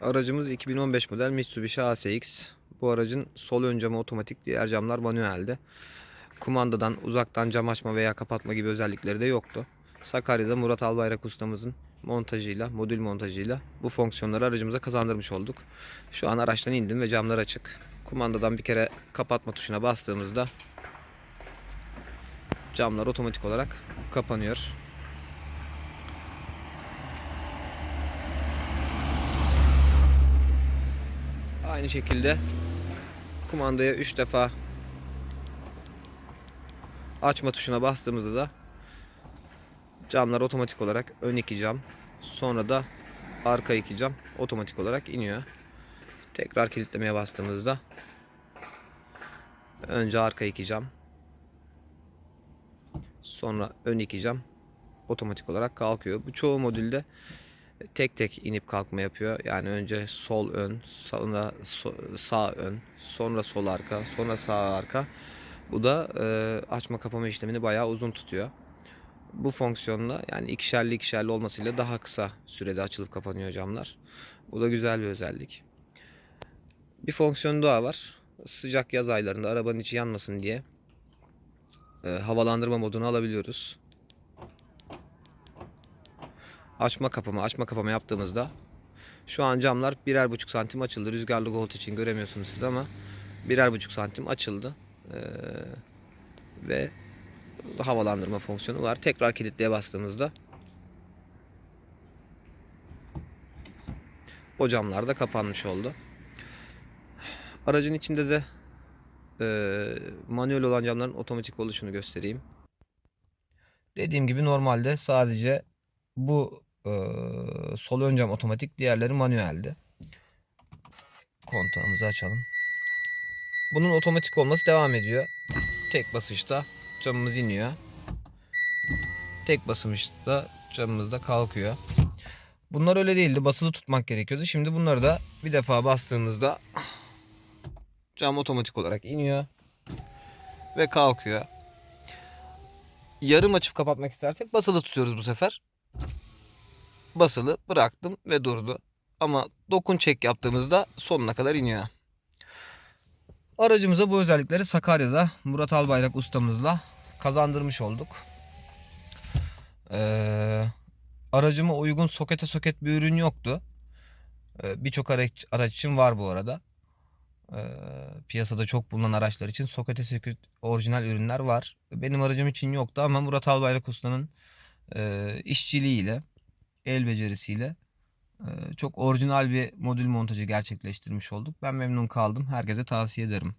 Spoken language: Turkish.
Aracımız 2015 model Mitsubishi ASX. Bu aracın sol ön camı otomatik, diğer camlar manueldi. Kumandadan uzaktan cam açma veya kapatma gibi özellikleri de yoktu. Sakarya'da Murat Albayrak ustamızın montajıyla, modül montajıyla bu fonksiyonları aracımıza kazandırmış olduk. Şu an araçtan indim ve camlar açık. Kumandadan bir kere kapatma tuşuna bastığımızda camlar otomatik olarak kapanıyor. Aynı şekilde kumandaya 3 defa açma tuşuna bastığımızda da camlar otomatik olarak ön iki cam sonra da arka iki cam otomatik olarak iniyor. Tekrar kilitlemeye bastığımızda önce arka iki cam sonra ön iki cam otomatik olarak kalkıyor. Bu çoğu modülde tek tek inip kalkma yapıyor. Yani önce sol ön, sonra so- sağ ön, sonra sol arka, sonra sağ arka. Bu da e, açma kapama işlemini bayağı uzun tutuyor. Bu fonksiyonla yani ikişerli ikişerli olmasıyla daha kısa sürede açılıp kapanıyor camlar. Bu da güzel bir özellik. Bir fonksiyon daha var. Sıcak yaz aylarında arabanın içi yanmasın diye e, havalandırma modunu alabiliyoruz. Açma kapama açma kapama yaptığımızda şu an camlar birer buçuk santim açıldı. Rüzgarlı gold için göremiyorsunuz siz ama birer buçuk santim açıldı. Ee, ve havalandırma fonksiyonu var. Tekrar kilitliye bastığımızda o camlar da kapanmış oldu. Aracın içinde de e, manuel olan camların otomatik oluşunu göstereyim. Dediğim gibi normalde sadece bu e, sol ön cam otomatik, diğerleri manueldi. Kontağımızı açalım. Bunun otomatik olması devam ediyor. Tek basışta camımız iniyor. Tek basışta camımız da kalkıyor. Bunlar öyle değildi. Basılı tutmak gerekiyordu. Şimdi bunları da bir defa bastığımızda cam otomatik olarak iniyor ve kalkıyor. Yarım açıp kapatmak istersek basılı tutuyoruz bu sefer. Basılı bıraktım ve durdu. Ama dokun çek yaptığımızda sonuna kadar iniyor. Aracımıza bu özellikleri Sakarya'da Murat Albayrak ustamızla kazandırmış olduk. Ee, aracıma uygun sokete soket bir ürün yoktu. Ee, Birçok araç, araç için var bu arada. Ee, piyasada çok bulunan araçlar için sokete soket orijinal ürünler var. Benim aracım için yoktu ama Murat Albayrak ustanın e, işçiliğiyle, el becerisiyle çok orijinal bir modül montajı gerçekleştirmiş olduk. Ben memnun kaldım. Herkese tavsiye ederim.